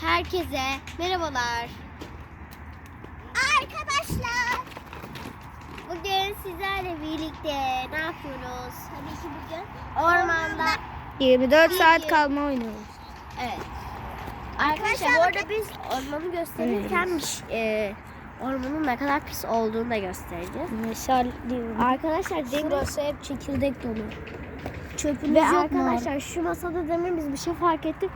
Herkese merhabalar. Arkadaşlar. Bugün sizlerle birlikte ne yapıyoruz? Tabii ki bugün Ormanda. 24 saat Bilgi. kalma oynuyoruz. Evet. Arkadaşlar bu arada biz ormanı gösterirken e, ormanın ne kadar pis olduğunu da göstereceğiz. Diyorum. Arkadaşlar demir Şurası hep çekirdek dolu. Çöpümüz ve yok mu? arkadaşlar şu masada demin biz bir şey fark ettik.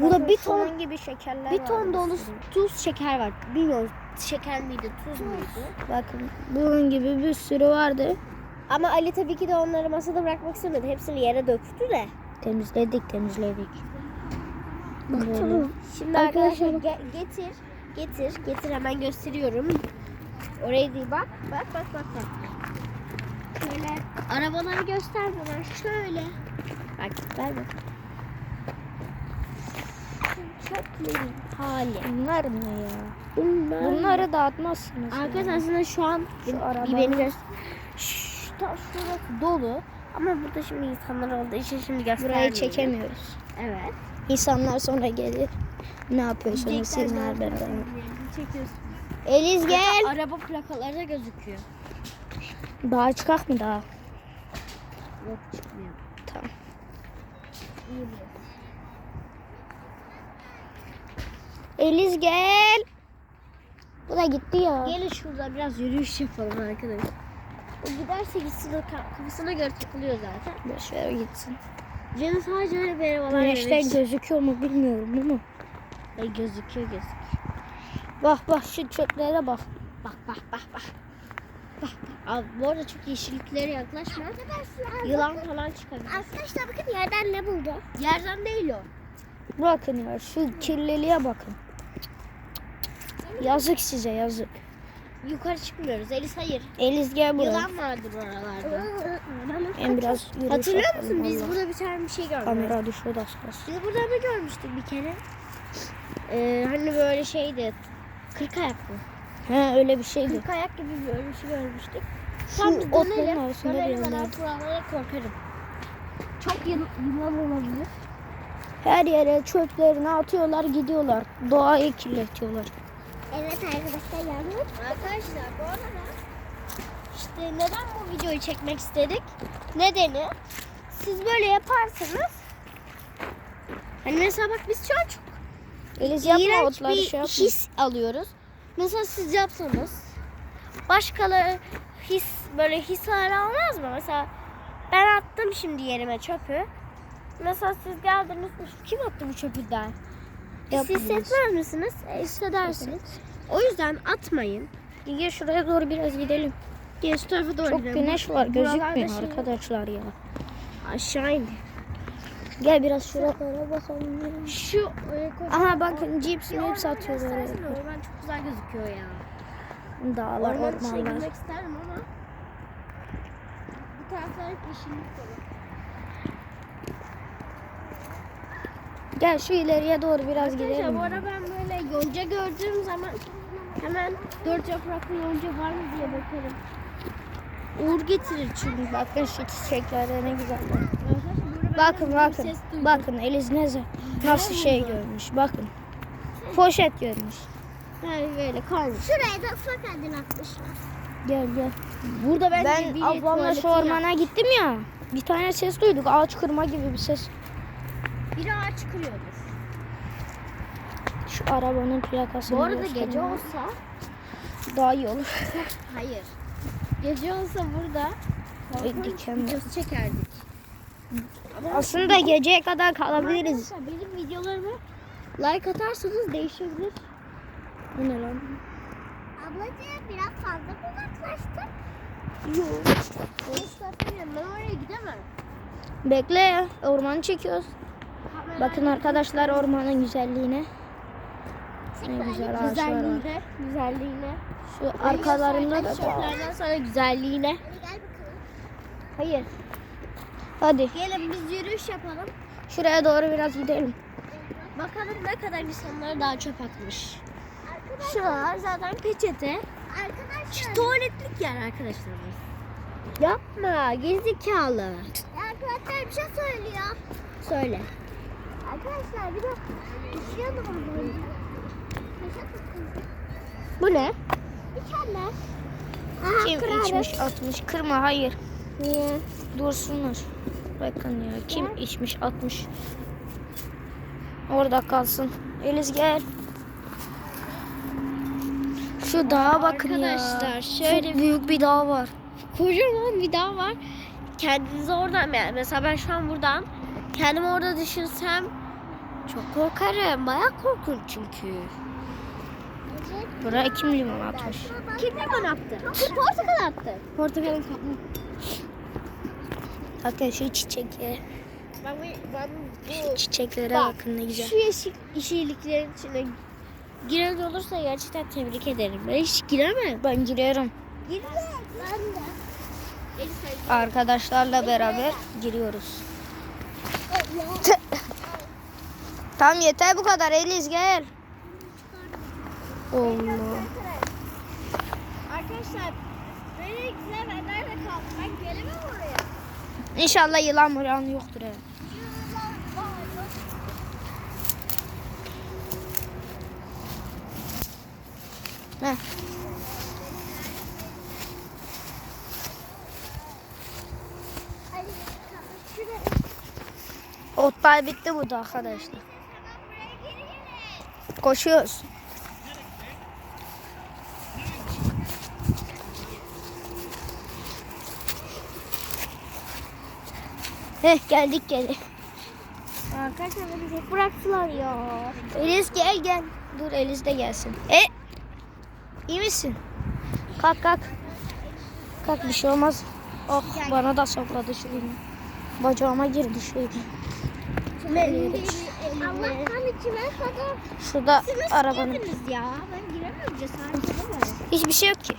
Burada bir ton Şunun gibi şekerler bir ton bir dolu sürü. tuz şeker var. Bilmiyorum şeker miydi, tuz muydu? Bakın bunun gibi bir sürü vardı. Ama Ali tabii ki de onları masada bırakmak istemedi. Hepsini yere döktü de. Temizledik temizledik. Böyle. Şimdi Arkadaşlar arkadaşlar ge- getir, getir, getir hemen gösteriyorum. Oraya değil bak, bak, bak, bak, bak. Şöyle arabaları göster bana. Şöyle. Bak, ver bak. Çöplerin hali. Bunlar ne ya? Bunlar. Bunları dağıtmazsınız. ya. Arkadaşlar şu an Şu bir araba. beni. Şu, ta- şurası dolu. Ama burada şimdi insanlar olduğu için şimdi göstermiyorum. Burayı çekemiyoruz. Evet. İnsanlar sonra gelir. Ne yapıyorsunuz siz nerede? Çekiyorsun. Eliz gel. Araba plakaları da gözüküyor. Daha çıkak mı daha? Yok çıkmıyor. Tamam. Eliz gel. Bu da gitti ya. Gelin şurada biraz yürüyüş yapalım arkadaşlar. O giderse gitsin o kafasına göre takılıyor zaten. Boş ver gitsin. Canı sadece öyle merhabalar Güneşten demek için- gözüküyor mu bilmiyorum ama. Ay gözüküyor gözüküyor. Bak bak şu çöplere bak. Bak bak bak bak. Bak bak. Abi, bu arada çok yeşilliklere yaklaşma. Arkadaşlar. Yılan falan çıkabilir. Arkadaşlar bakın yerden ne buldu? Yerden değil o. Bakın ya şu kirliliğe bakın. Yazık size yazık. Yukarı çıkmıyoruz. Elis hayır. Eliz gel buraya. Yılan vardır oralarda. Ben biraz yürüyüş Hatırlıyor yapalım musun? Biz burada bir tane bir şey gördük. Kamera düşüyor da az kalsın. Biz burada ne görmüştük bir kere? Ee, hani böyle şeydi. Kırk ayaklı. He öyle bir şeydi. Kırk ayak gibi böyle bir şey görmüştük. Şu Tam biz otların dönelim. arasında bir Dönelim ben yerlerde. kurallara korkarım. Çok yıl- yılan olabilir. Her yere çöplerini atıyorlar gidiyorlar. Doğayı kirletiyorlar. Evet arkadaşlar yalnız. Arkadaşlar bu arada işte neden bu videoyu çekmek istedik? Nedeni siz böyle yaparsanız hani mesela bak biz çocuk Eliz yapma otları bir şey yapma. his alıyoruz. Mesela siz yapsanız başkaları his böyle his almaz mı? Mesela ben attım şimdi yerime çöpü. Mesela siz geldiniz kim attı bu çöpü der. Siz hissetmez misiniz? E, hissedersiniz. O yüzden atmayın. Gel şuraya doğru biraz gidelim. Şu tarafa doğru Çok gidelim. güneş var gözükmüyor şey- arkadaşlar ya. Aşağı in. Gel biraz şuralara bakalım. Şu e, Aha bakın cips orman atıyorlar. göstersene, Orman çok güzel gözüküyor ya. Dağlar, Orman içine ormanlar. girmek isterdim ama bu taraflar hep yeşillik dolu. Gel şu ileriye doğru biraz Arkadaşlar gidelim. bu ara ben böyle yonca gördüğüm zaman hemen dört yapraklı yonca var mı diye bakarım. Uğur getirir çünkü. Bakın şu çiçeklerde ne güzel. Ben Bakın bakın. Bakın Eliz ne ze- nasıl şey görmüş. Bakın. Poşet görmüş. Yani böyle kalmış. Şuraya da ufak adın atmışlar. Gel gel. Burada bence Ben bir ablamla şu ormana gittim ya. Bir tane ses duyduk. Ağaç kırma gibi bir ses. Biri ağaç kırıyordur. Şu arabanın plakasını Bu arada gece olsa daha iyi olur. hayır. Gece olsa burada videosu çekerdik. Ama Aslında geceye kadar kalabiliriz. Arkadaşlar benim videolarıma like atarsanız değişebilir. Bu ne lan? Ablacığım biraz fazla mı uzaklaştık? Yok. Ben oraya gidemem. Bekle ya. Ormanı çekiyoruz. Bakın arkadaşlar ormanın güzelliğine. Ne güzel ağaçlar var. güzelliğine, güzelliğine. Şu arkalarında da Çöplerden sonra güzelliğine. Hadi gel bakalım. Hayır. Hadi Gelin biz yürüyüş yapalım. şuraya doğru biraz gidelim. Bakalım ne kadar insanlar daha çöp atmış. Arkadaşlar. Şuralar zaten peçete. Arkadaşlar. Şu tuvaletlik yer arkadaşlar. Yapma gerizekalı. Arkadaşlar bir şey söylüyor. Söyle. Arkadaşlar bir de. Bu ne? Bir tane. Aha, Kim kurabiye. içmiş atmış? Kırma hayır. Niye? Dursunlar. Bakın ya kim içmiş atmış. Orada kalsın. Eliz gel. Şu dağa bakın ya. Arkadaşlar, şöyle Çok büyük bir dağ var. Kocaman bir dağ var. Kendinizi oradan yani mesela ben şu an buradan kendimi orada düşünsem çok korkarım. Bayağı korkunç çünkü. Buraya kim limon atmış? Kim limon attı? Kim portakal attı? Portakalın kaplı. Bakın şu çiçekleri. Ben bu, ben Şu çiçeklere Bak, bakın ne güzel. Şu yeşil yeşilliklerin içine giren olursa gerçekten tebrik ederim. Ben hiç giremem. Ben giriyorum. Girme. Ben de. Arkadaşlarla beraber giriyoruz. Tam yeter bu kadar Eliz gel. Allah. Arkadaşlar böyle güzel ben nerede kaldım? Ben gelemem oraya. İnşallah yılan mıran yoktur evet. Heh. Otlar bitti burada arkadaşlar. Koşuyoruz. Heh geldik geldik. Arkadaşlar beni tek bıraktılar ya. Eliz gel gel. Dur Eliz de gelsin. E iyi misin? Kalk kalk. Kalk bir şey olmaz. Oh bana da sokladı şu iğne. Bacağıma girdi şu iğne. Allah içime kadar. Şurada arabanın. Ya. Ben giremiyorum cesaret. Hiçbir şey yok ki.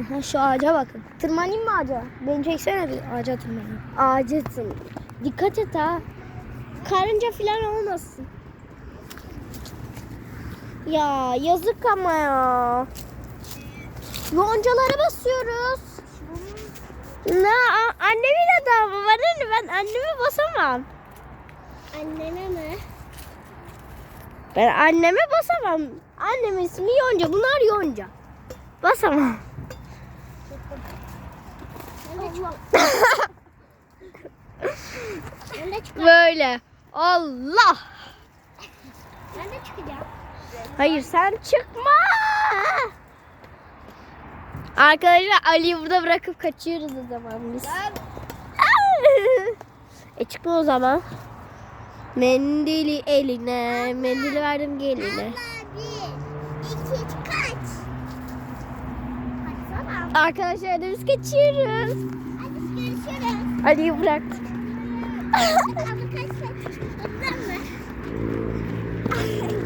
Aha, şu ağaca bakın. Tırmanayım mı ağaca? Beni çeksene bir ağaca tırmanayım. Ağacısın. Dikkat et ha. Karınca falan olmasın. Ya yazık ama ya. Yoncalara basıyoruz. Ne? Annemin adamı var hani ben anneme basamam. Annene mi? Ben anneme basamam. Annemin ismi Yonca. Bunlar Yonca. Basamam. Böyle. Allah. Ben de çıkacağım. Hayır sen çıkma. Arkadaşlar Ali'yi burada bırakıp kaçıyoruz o zaman biz. e çıkma o zaman. Mendili eline, mendili verdim geline. Bir, iki, kaç. Kaçsana. Arkadaşlar da biz kaçıyoruz. Hadi görüşürüz. Ali'yi bıraktık.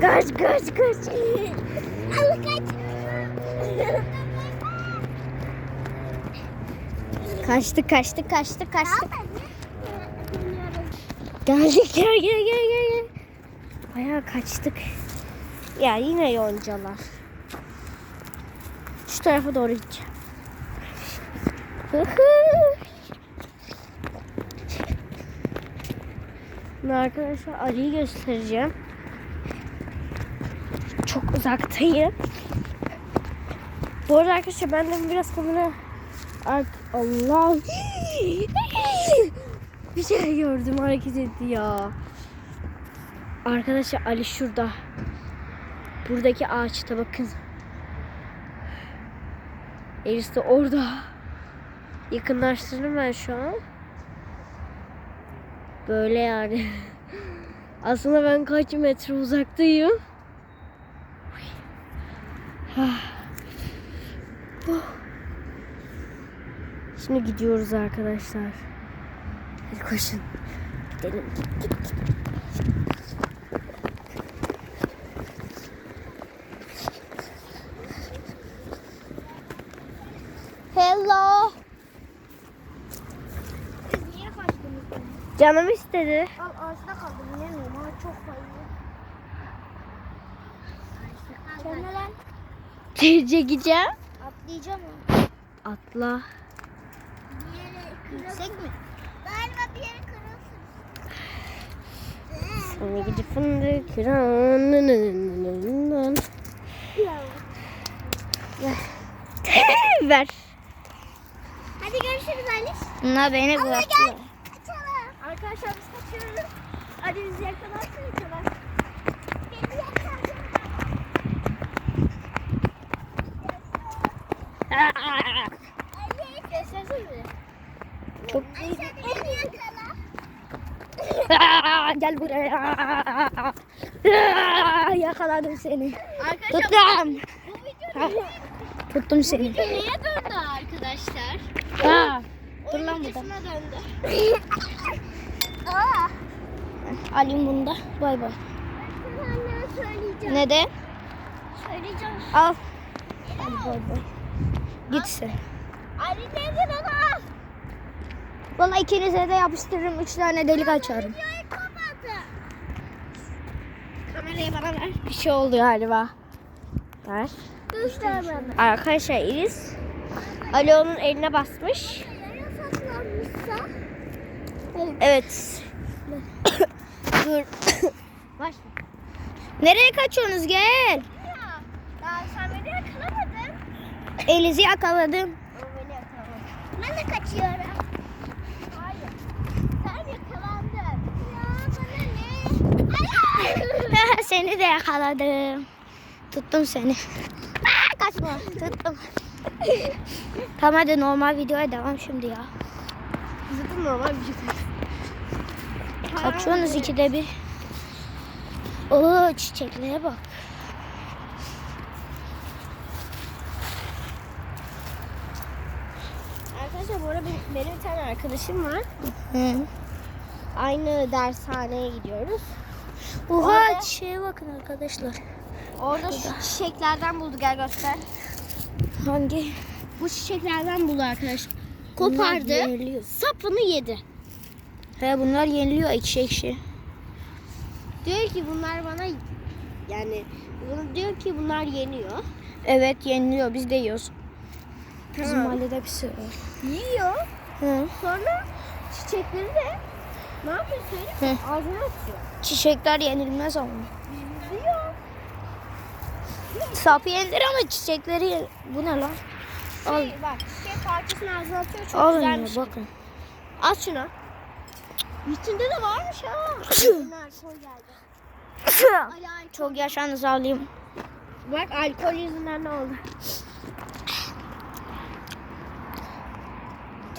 Kaç kaç. Kaç kaç kaç. Allah kaç. Kaçtık kaçtık kaçtık kaçtık. Bilmiyorum. Geldik gel gel gel gel. Bayağı kaçtık. Ya yine yoncalar. Şu tarafa doğru gideceğim. Şimdi arkadaşlar Ali'yi göstereceğim. Çok uzaktayım. Bu arada arkadaşlar ben de biraz kamera Ark Allah bir şey gördüm hareket etti ya. Arkadaşlar Ali şurada. Buradaki ağaçta bakın. Elis de orada. Yakınlaştırdım ben şu an. Böyle yani. Aslında ben kaç metre uzaktayım. Şimdi gidiyoruz arkadaşlar. Hadi koşun. Gidelim. Git, git, git. Hello. Siz niye kaçtınız? Canım istedi. Al ağaçta kaldım. Bilemiyorum ama çok fazla. Sen lan? Çekeceğim. Atlayacağım mı? Atla. Yüksek mi? Galiba bir yere kırılsın. Sana gidi fındık kıran. Ver. Hadi görüşürüz Aliş. Bunlar beni Abla bıraktılar. gel. Kaçalım. Arkadaşlar biz kaçıyoruz. Hadi bizi yakalarsın yakalar. Çok Ali yakala. Gel buraya. Yakaladım seni. Arkadaşlar Tuttum. bu video Tuttum seni. neye döndü arkadaşlar? Ha. Dur lan burada. döndü. Aa. Alayım bunu da. Bay bay. Neden? Söyleyeceğim. Al. Hadi bay bay. Git sen. Ali nerede baba? Valla ikinize de yapıştırırım. Üç tane delik açarım. Kamerayı bana ver. Bir şey oldu galiba. Ver. Arkadaşlar Iris Ali onun eline basmış. Evet. Dur. Başla. Nereye kaçıyorsunuz? Gel. Ya. Sen beni yakalamadın. Elizi yakaladım. Ben de kaçıyorum. Hayır. Sen yakalandın. Ya bana ne? Seni de yakaladım. Tuttum seni. Aa, kaçma. Tuttum. tamam hadi normal videoya devam şimdi ya. Zaten normal bir şey. Kaçıyorsunuz ikide bir. Oo çiçeklere bak. Arkadaşlar bu arada benim, benim bir tane arkadaşım var. Hı. Aynı dershaneye gidiyoruz. Oha Orada- çiçeğe bakın arkadaşlar. Orada şu çiçeklerden buldu gel göster. Hangi? Bu çiçeklerden buldu arkadaşlar. Kopardı. Sapını yedi. He bunlar yeniliyor ekşi ekşi. Diyor ki bunlar bana yani bunu diyor ki bunlar yeniyor. Evet yeniliyor biz de yiyoruz. Bizim mahallede bir sürü var. Yiyor. Hı. Sonra çiçekleri de ne yapıyor söyleyeyim mi? Ağzına atıyor. Çiçekler yenilmez ama. Yiyor. Sapı yenilir ama çiçekleri yen- Bu ne lan? Al. Şey, bak çiçek parçasını ağzına atıyor çok Alın güzelmiş. bakın. Al şunu. İçinde de varmış ha. Çok yaşanız alayım. Bak alkol yüzünden ne oldu?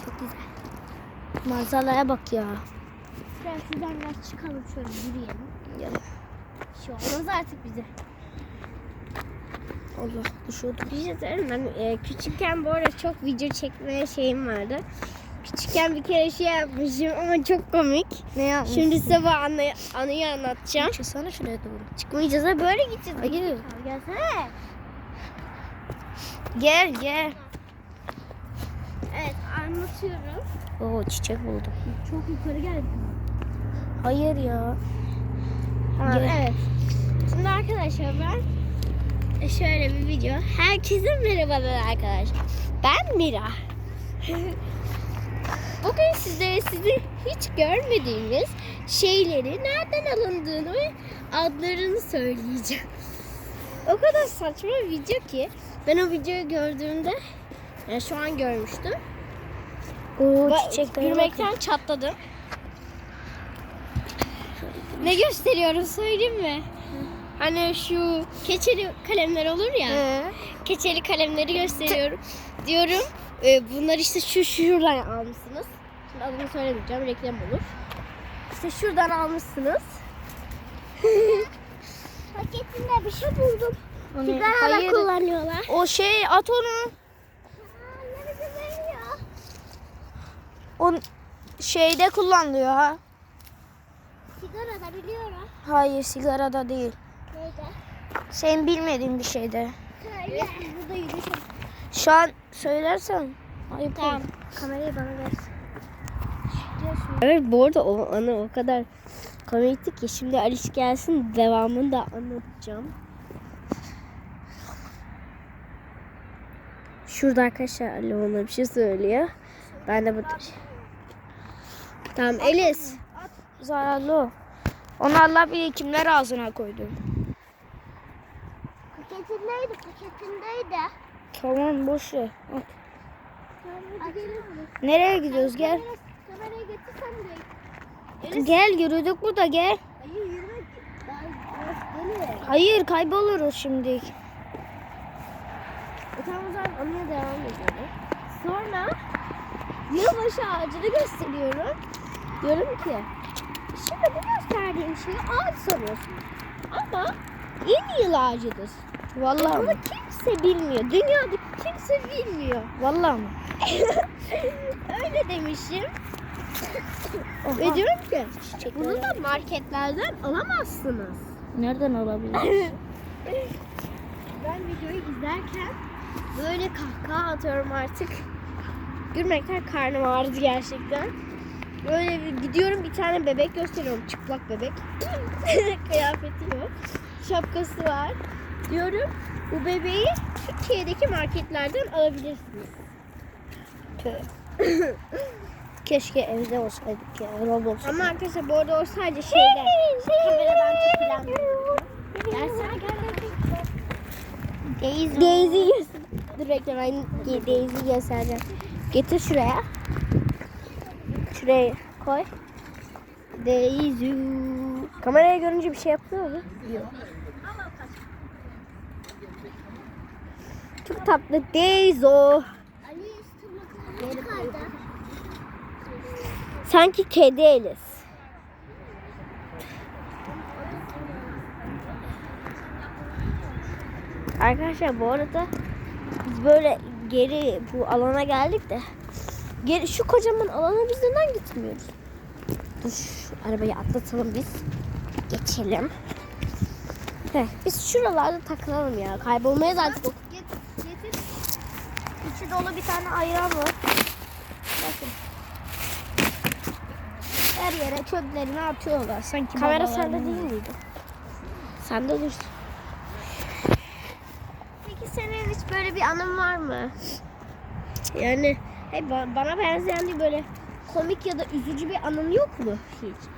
Çok güzel. Manzaraya bak ya. Biraz sizden biraz çıkalım şöyle yürüyelim. Bir şey olmaz artık bize. Allah düşüyordum. Bir şey söyleyeyim ben e, küçükken bu arada çok video çekmeye şeyim vardı. Küçükken bir kere şey yapmışım ama çok komik. Ne yapmışsın? Şimdi size bu anı, anıyı anlatacağım. Çıksana şuraya doğru. Çıkmayacağız ha böyle gideceğiz. Hayır. Gelsene. Gel gel. Evet anlatıyorum. Oo çiçek buldum. Çok yukarı geldi. Hayır ya. Ha, Gel. evet. Şimdi arkadaşlar ben e, şöyle bir video. Herkese merhabalar arkadaşlar. Ben Mira. Bugün sizlere sizi hiç görmediğimiz şeyleri nereden alındığını ve adlarını söyleyeceğim. O kadar saçma bir video ki ben o videoyu gördüğümde yani şu an görmüştüm. Oo çiçeklere Gülmekten çatladım. Ne gösteriyorum söyleyeyim mi? Hani şu keçeli kalemler olur ya. Ee, Keçeli kalemleri gösteriyorum. Diyorum e, bunlar işte şu şuradan almışsınız. Şimdi adını söylemeyeceğim reklam olur. İşte şuradan almışsınız. Paketinde bir şey buldum. ne? Sigara da Hayır. kullanıyorlar. O şey at onu. Aa, nerede veriyor? O şeyde kullanılıyor ha. Sigara da biliyorum. Hayır sigarada değil. Neydi? Sen bilmediğin bir şeyde. Söyle. Burada yürüyüşüm. Şu an söylersen ayıp Tamam. olur. Kamerayı bana ver. Evet bu arada o anı o kadar komikti ki şimdi Alice gelsin devamını da anlatacağım. Şurada arkadaşlar Ali ona bir şey söylüyor. Ben de burada Tamam Elis. Zararlı o. Onu Allah bilir kimler ağzına koydu. Paketindeydi, paketindeydi. Tamam boş ver. At. Hadi gelin. Nereye gidiyoruz gel. Kamerayı getirsem de. Gel yürüdük burada gel. Hayır yürüme. Daha biraz deli. Hayır kayboluruz şimdi. E, tamam o zaman anıya devam edelim. Sonra yılbaşı ağacını gösteriyorum. Diyorum ki şimdi bu gösterdiğim şeyi ağaç sanıyorsunuz. Ama yeni yıl ağacıdır. Vallahi Bunu kimse bilmiyor. Dünyada kimse bilmiyor. Vallahi mı? Öyle demişim. Oha. Ve diyorum ki Çiçekler. bunu da marketlerden alamazsınız. Nereden olabilir? Ben videoyu izlerken böyle kahkaha atıyorum artık. Gülmekten karnım ağrıdı gerçekten. Böyle bir gidiyorum bir tane bebek gösteriyorum. Çıplak bebek. Kıyafeti yok. Şapkası var. Diyorum bu bebeği Türkiye'deki marketlerden alabilirsiniz. Keşke evde olsaydık ya. Roblox. Ama arkadaşlar bu arada o sadece şeyden. kameradan çekilen. Gelsene gel gel. gel. Daisy. Daisy. Dur bekle ben Daisy göstereceğim. Getir şuraya. Şuraya koy. Daisy. Kameraya görünce bir şey yapıyor mu? Yok. Çok tatlı kaldı. Sanki kedi Elis. Arkadaşlar bu arada biz böyle geri bu alana geldik de geri şu kocaman alana biz neden gitmiyoruz? Dur şu arabayı atlatalım biz. Geçelim. Heh, biz şuralarda takılalım ya. Kaybolmayız artık. Get, getir. İçi dolu bir tane ayran var. Bakın. Her yere çöplerini atıyorlar. Sanki Kamera sende değil miydi? Sende dur. Peki senin hiç böyle bir anın var mı? Yani hey, ba- bana benzeyen değil böyle komik ya da üzücü bir anın yok mu hiç?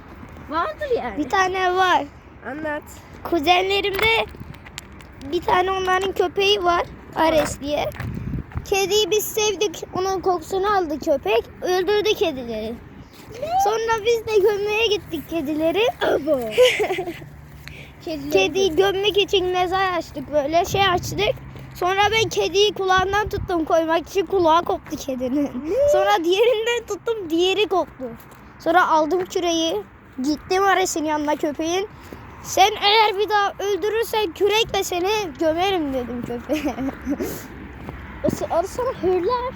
Vardır yani. Bir tane var. Anlat. Kuzenlerimde bir tane onların köpeği var. Ares diye. Kediyi biz sevdik. Onun kokusunu aldı köpek. Öldürdü kedileri. Sonra biz de gömmeye gittik kedileri. Kediyi gömmek için mezar açtık böyle şey açtık. Sonra ben kediyi kulağından tuttum koymak için kulağı koptu kedinin. Sonra diğerinden tuttum diğeri koptu. Sonra aldım küreği gittim Ares'in yanına köpeğin. Sen eğer bir daha öldürürsen kürekle seni gömerim dedim köpeğe. O, o sana hırlar.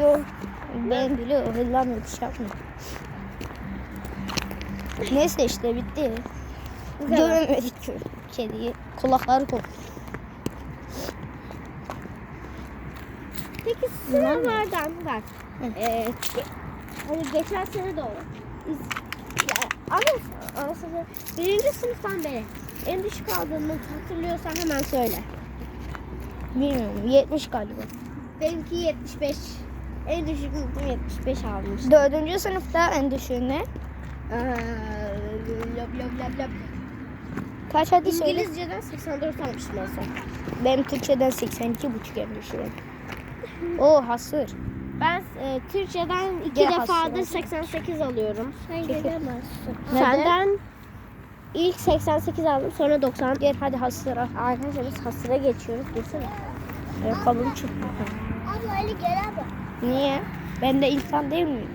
Yok ben biliyorum hırlamıyor bir şey. Neyse işte bitti. Gömemedik kediyi. Kulakları koptu. Peki sınavlardan bak. Ee, ge- hani geçen sene de o. Biz, ya, ama aslında birinci sınıftan beri en düşük aldığını hatırlıyorsan hemen söyle. Bilmiyorum 70 galiba. Benimki 75. En düşük notum 75 almıştım. Dördüncü sınıfta en düşüğüne. Ee, lop lop lop lop. Kaç hadi söyle. İngilizceden 84 almıştım en son. Benim Türkçeden 82 buçuk en düşüğüm. O hasır. Ben e, Türkçeden iki Gel defadır hastane. 88 alıyorum. Sen Peki. gelemezsin. Neden? Senden ilk 88 aldım sonra 90. Gel hadi hasıra. Arkadaşlar biz hasıra geçiyoruz. Dursana. Ayakkabım çıktı. Abla Ali gel abi. Niye? Ben de insan değil miyim?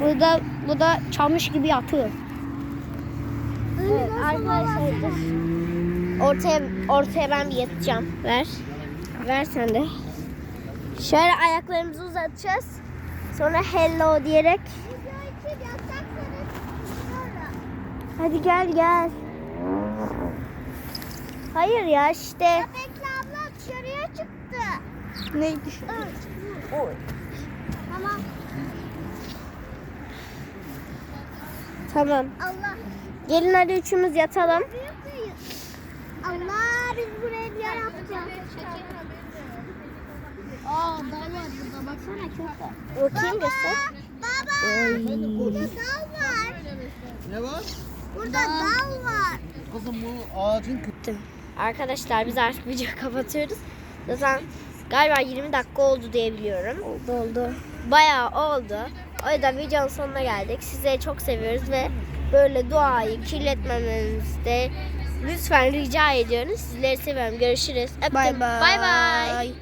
Burada bu da çamış gibi yatıyor. Evet, arkadaşlar. Ortaya, ortaya ben bir yatacağım. Ver. Ver sen de. Şöyle ayaklarımızı uzatacağız. Sonra hello diyerek. Hadi gel gel. Hayır ya işte. Ya bekle abla dışarıya çıktı. Neydi? Tamam. Tamam. Allah. Gelin hadi üçümüz yatalım. Allah biz buraya bir yer yapacağız. Aa dağ var burada baksana çok da. Bakayım göster. Baba burada dal var. Ne var? Burada dal var. Kızım bu ağacın kı- Arkadaşlar biz artık videoyu kapatıyoruz. Zaten galiba 20 dakika oldu diye biliyorum. Oldu oldu. Bayağı oldu. O yüzden videonun sonuna geldik. Sizleri çok seviyoruz ve böyle doğayı kirletmemenizi de lütfen rica ediyoruz. Sizleri seviyorum. Görüşürüz. Öptüm. Bay bay. Bay bay.